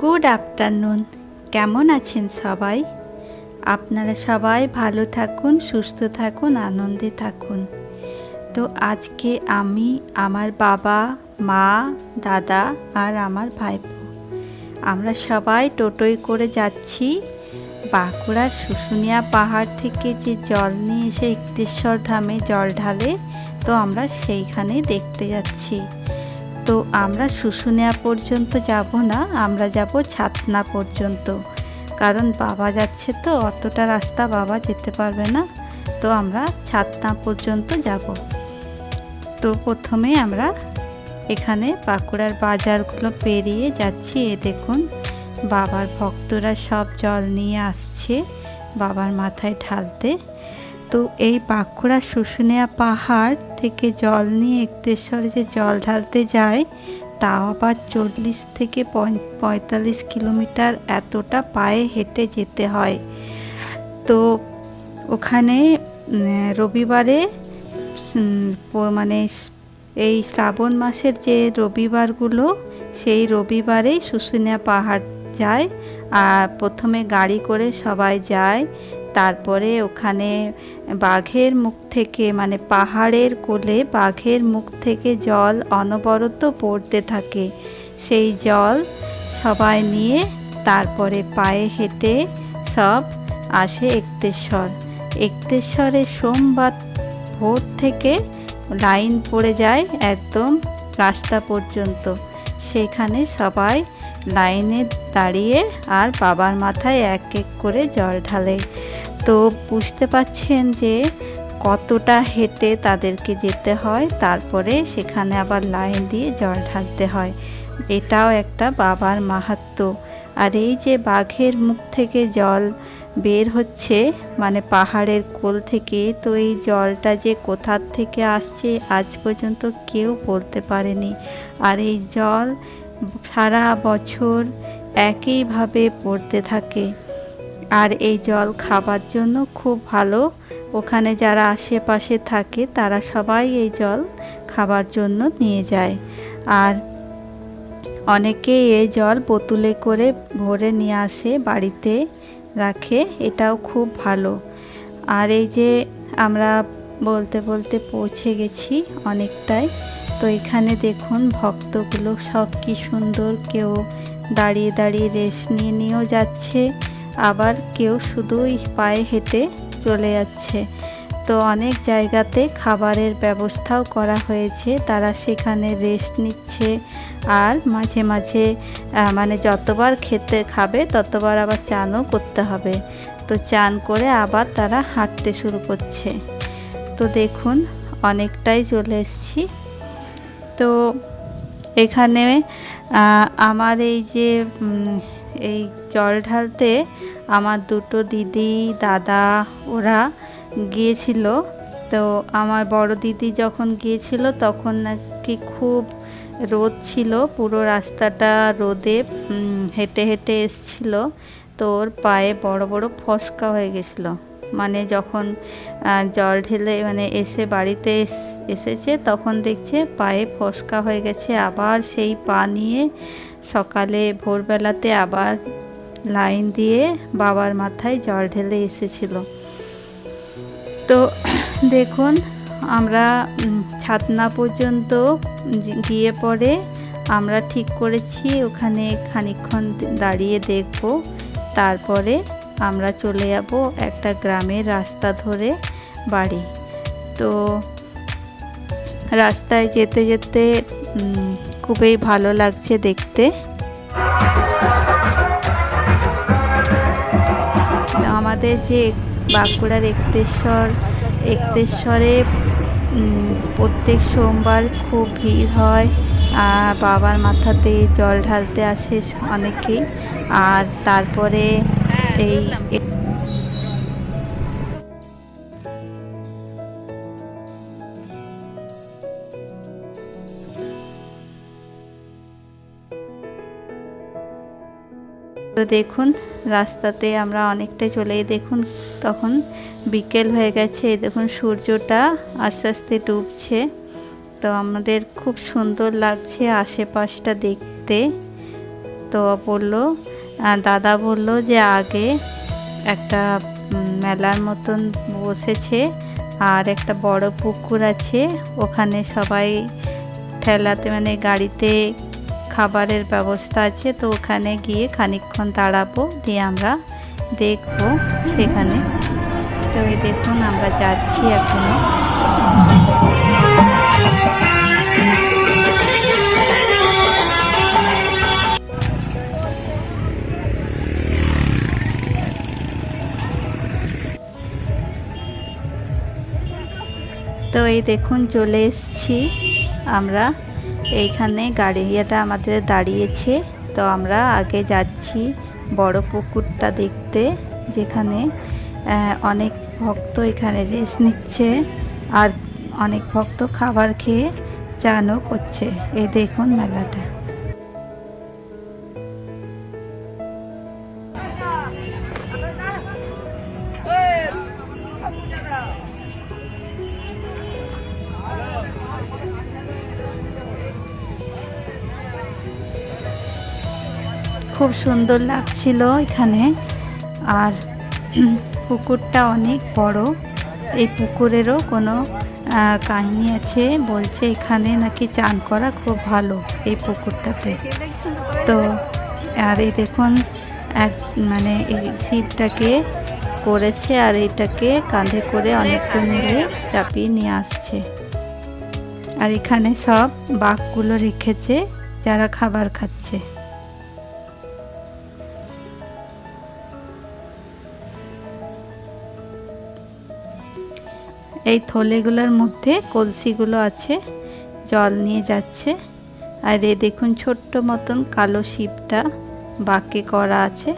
Good afternoon কেমন আছেন সবাই? আপনারা সবাই ভালো থাকুন সুস্থ থাকুন আনন্দে থাকুন। তো আজকে আমি আমার বাবা, মা, দাদা আর আমার ভাই আমরা সবাই টোটোয় করে যাচ্ছি বাঁকুড়ার শুশুনিয়া পাহাড় থেকে যে জল নিয়ে এসে ইক্তেশ্বর ধামে জল ঢালে, তো আমরা সেইখানেই দেখতে যাচ্ছি। তো আমরা শুশুনিয়া পর্যন্ত যাব না, আমরা যাব ছাতনা পর্যন্ত। কারণ বাবা যাচ্ছে তো, অতটা রাস্তা বাবা যেতে পারবে না। তো আমরা ছাতনা পর্যন্ত যাব। তো প্রথমে আমরা এখানে বাঁকুড়ার বাজারগুলো পেরিয়ে যাচ্ছি। এ দেখুন, বাবার ভক্তরা সব জল নিয়ে আসছে বাবার মাথায় ঢালতে। তো এই বাঁকুড়া শুশুনিয়া পাহাড় থেকে জল নিয়ে একতেশ্বরে যে জল ঢালতে যায়, তাও আবার চল্লিশ থেকে পঁয়তাল্লিশ কিলোমিটার এতটা পায়ে হেঁটে যেতে হয়। তো ওখানে রবিবারে মানে এই শ্রাবণ মাসের যে রবিবারগুলো, সেই রবিবারেই শুশুনিয়া পাহাড় যায়। আর প্রথমে গাড়ি করে সবাই যায়। তারপরে ওখানে বাঘের মুখ থেকে মানে পাহাড়ের কোলে বাঘের মুখ থেকে জল অনবরত পড়তে থাকে। সেই জল সবাই নিয়ে তারপরে পায়ে হেঁটে সব আসে একতেশ্বর। একতেশ্বরে সোমবার ভোর থেকে লাইন পড়ে যায় একদম রাস্তা পর্যন্ত। সেখানে সবাই লাইনে দাঁড়িয়ে আর বাবার মাথায় এক এক করে জল ঢালে। তো বুঝতে পাচ্ছেন যে কতটা হেঁটে তাদেরকে যেতে হয়, তারপরে সেখানে আবার লাইন দিয়ে জল ঢালতে হয়। এটাও একটা বাবার মাহাত্ম্য। আর এই যে বাঘের মুখ থেকে জল বের হচ্ছে মানে পাহাড়ের কোল থেকে। তো এই জলটা যে কোথার থেকে আসছে, আজ পর্যন্ত কেউ বলতে পারেনি। আর এই জল সারা বছর একইভাবে পড়তে থাকে। আর এই জল খাবার জন্য খুব ভালো। ওখানে যারা আশেপাশে থাকে, তারা সবাই এই জল খাবার জন্য নিয়ে যায়। আর অনেকে এই জল বোতলে করে ভরে নিয়ে আসে বাড়িতে। রাখে, এটাও খুব ভালো। আর এই যে আমরা বলতে বলতে পৌঁছে গেছি অনেকটাই, তো এখানে দেখুন ভক্তগুলো সব কি সুন্দর কেউ দাঁড়িয়ে দাঁড়িয়ে রেস্ট নিয়ে নিয়েও যাচ্ছে, আবার কেউ শুধুই পায়ে হেঁটে চলে যাচ্ছে। তো অনেক জায়গাতে খাবারের ব্যবস্থাও করা হয়েছে। তারা সেখানে রেস্ট নিচ্ছে আর মাঝে মাঝে মানে যতবার খেতে খাবে ততবার আবার চানও করতে হবে। তো চান করে আবার তারা হাঁটতে শুরু করছে। তো দেখুন, অনেকটাই চলে এসেছি। তো এখানে আমার এই যে এই জল ঢালতে আমার দুটো দিদি, দাদা, ওরা গিয়েছিল। তো আমার বড় দিদি যখন গিয়েছিল তখন নাকি খুব রোদ ছিল, পুরো রাস্তাটা রোদে হেঁটে হেঁটে এসছিল। তো ওর পায়ে বড় বড় ফসকা হয়ে গেছিল। মানে যখন জল ঢেলে মানে এসে বাড়িতে এস- এসেছে তখন দেখছে পায়ে ফসকা হয়ে গেছে। আবার সেই পা নিয়ে সকালে ভোরবেলাতে আবার লাইন দিয়ে বাবার মাথায় জল ঢেলে এসেছিল। তো দেখুন, আমরা ছাতনা পর্যন্ত গিয়ে পরে আমরা ঠিক করেছি, ওখানে খানিকক্ষণ দাঁড়িয়ে দেখব। তারপরে আমরা চলে যাব একটা গ্রামের রাস্তা ধরে বাড়ি। তো রাস্তায় যেতে যেতে খুবই ভালো লাগছে দেখতে। আমাদের যে বাঁকুড়ার একতেশ্বর, একতেশ্বরে প্রত্যেক সোমবার খুব ভিড় হয়। আর বাবার মাথাতে জল ঢালতে আসে অনেকেই। আর তারপরে এই তো দেখুন, রাস্তাতে আমরা অনেকটাই চলে এই দেখুন, তখন বিকেল হয়ে গেছে দেখুন সূর্যটা আস্তে আস্তে ডুবছে। তো আমাদের খুব সুন্দর লাগছে আশেপাশটা দেখতে। তো বলল দাদা বলল যে আগে একটা মেলার মতন বসেছে আর একটা বড় পুকুর আছে, ওখানে সবাই ঠেলাতে মানে গাড়িতে খাবারের ব্যবস্থা আছে, তো ওখানে গিয়ে খানিকক্ষণ দাঁড়াবো, দিয়ে আমরা দেখব সেখানে। তো এই দেখুন, আমরা যাচ্ছি এখনও। তো এই দেখুন, চলে এসছি আমরা। এইখানে গাড়িটা আমাদের দাঁড়িয়েছে। তো আমরা আগে যাচ্ছি বড় পুকুরটা দেখতে, যেখানে অনেক ভক্ত এখানে রেস্ট নিচ্ছে আর অনেক ভক্ত খাবার খেয়ে চানও করছে। এই দেখুন মেলাটা। খুব সুন্দর লাগছিল এখানে। আর পুকুরটা অনেক বড়। এই পুকুরেরও কোনো কাহিনী আছে, বলছে এখানে নাকি চান করা খুব ভালো এই পুকুরটাতে। তো, আর এই দেখুন, এক মানে এই শিবটাকে করেছে আর এটাকে কাঁধে করে অনেকটা মিলে চাপিয়ে নিয়ে আসছে। আর এখানে সব বাঘগুলো রেখেছে, যারা খাবার খাচ্ছে। এই থলেগুলোর মধ্যে কলসিগুলো আছে, জল নিয়ে যাচ্ছে। আর এই দেখুন ছোট্ট মতন কালো শিপটা বাঁকে করা আছে।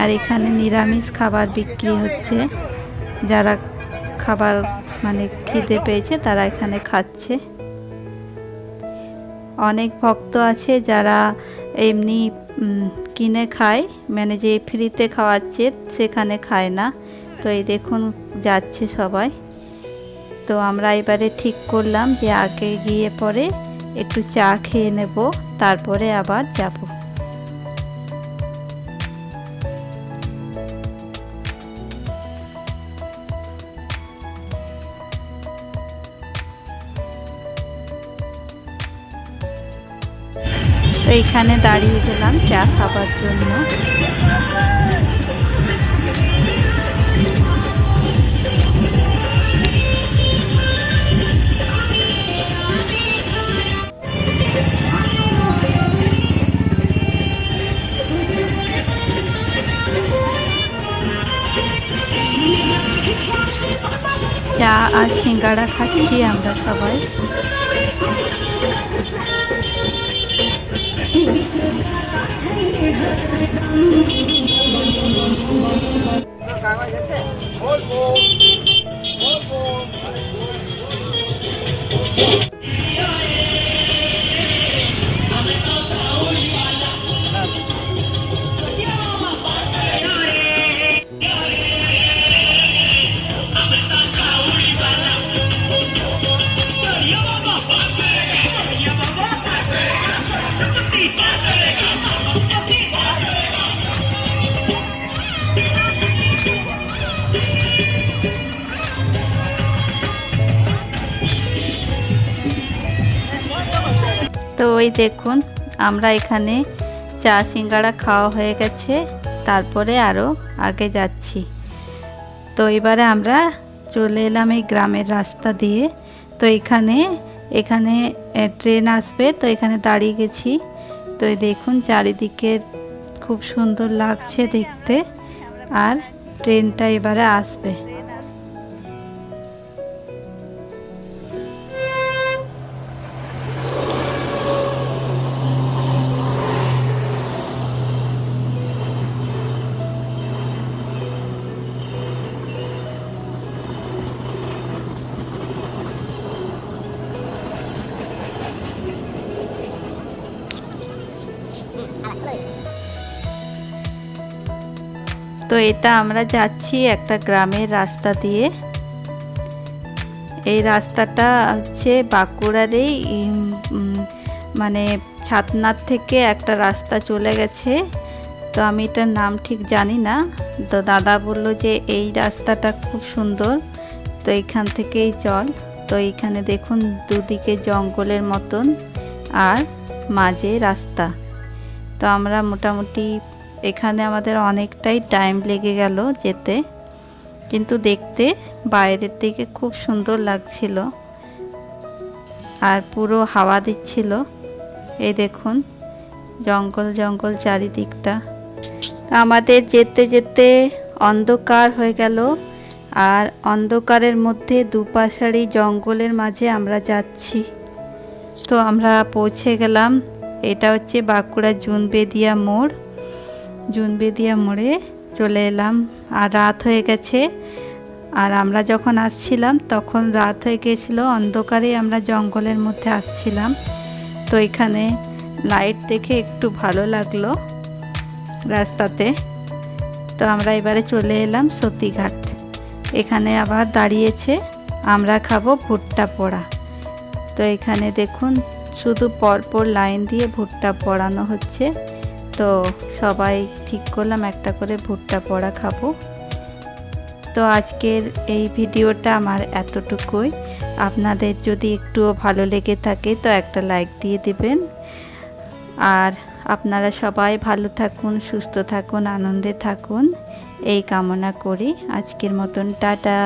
আর এখানে নিরামিষ খাবার বিক্রি হচ্ছে। যারা খাবার মানে খিদে পেয়েছে তারা এখানে খাচ্ছে। অনেক ভক্ত আছে যারা এমনি কিনে খায় মানে যে ফ্রিতে খাওয়াচ্ছে সেখানে খায় না। তো এই দেখুন, যাচ্ছে সবাই। তো আমরা এবারে ঠিক করলাম যে আগে গিয়ে পরে একটু চা খেয়ে নেব, তারপরে আবার যাব। এইখানে দাঁড়িয়ে গেলাম চা খাবার জন্য। চা আর সিঙ্গারা খাচ্ছি আমরা সবাই। তো ওই দেখুন, আমরা এখানে চা সিঙ্গাড়া খাওয়া হয়ে গেছে। তারপরে আরও আগে যাচ্ছি। তো এবারে আমরা চলে এলাম এই গ্রামের রাস্তা দিয়ে। তো এখানে এখানে ট্রেন আসবে। তো এখানে দাঁড়িয়ে গেছি। তো দেখুন, চারিদিকে খুব সুন্দর লাগছে দেখতে। আর ট্রেনটা এবারে আসবে। তো এটা আমরা যাচ্ছি একটা গ্রামের রাস্তা দিয়ে। এই রাস্তাটা হচ্ছে বাঁকুড়ারই মানে ছাতনার থেকে একটা রাস্তা চলে গেছে। তো আমি এটার নাম ঠিক জানি না। তো দাদা বলল যে এই রাস্তাটা খুব সুন্দর, তো এইখান থেকেই চল। তো এইখানে দেখুন দুদিকে জঙ্গলের মতন আর মাঝে রাস্তা। তো আমরা মোটামুটি এখানে আমাদের অনেকটাই টাইম লেগে গেল যেতে। কিন্তু দেখতে বাইরের দিকে খুব সুন্দর লাগছিল। আর পুরো হাওয়া দিচ্ছিল। এই দেখুন, জঙ্গল জঙ্গল চারিদিকটা। আমাদের যেতে যেতে অন্ধকার হয়ে গেল। আর অন্ধকারের মধ্যে দুপাশারি জঙ্গলের মাঝে আমরা যাচ্ছি। তো আমরা পৌঁছে গেলাম। এটা হচ্ছে বাঁকুড়া জুনবেদিয়া মোড়। জুনবেদিয়া মোড়ে চলে এলাম। আর রাত হয়ে গেছে। আর আমরা যখন আসছিলাম, তখন রাত হয়ে গিয়েছিল অন্ধকারে আমরা জঙ্গলের মধ্যে আসছিলাম। তো এখানে লাইট দেখে একটু ভালো লাগল রাস্তাতে। তো আমরা এবারে চলে এলাম সতীঘাট। এখানে আবার দাঁড়িয়েছে, আমরা খাব ভুট্টা পোড়া। তো এখানে দেখুন, শুধু পরপর লাইন দিয়ে ভুট্টা পড়ানো হচ্ছে। তো সবাই ঠিক করলাম, একটা করে ভুট্টা পড়া খাব। তো আজকের এই ভিডিওটা আমার এতটুকুই। আপনাদের যদি একটুও ভালো লেগে থাকে তো একটা লাইক দিয়ে দিবেন। আর আপনারা সবাই ভালো থাকুন, সুস্থ থাকুন, আনন্দে থাকুন। এই কামনা করি। আজকের মতন, টাটা।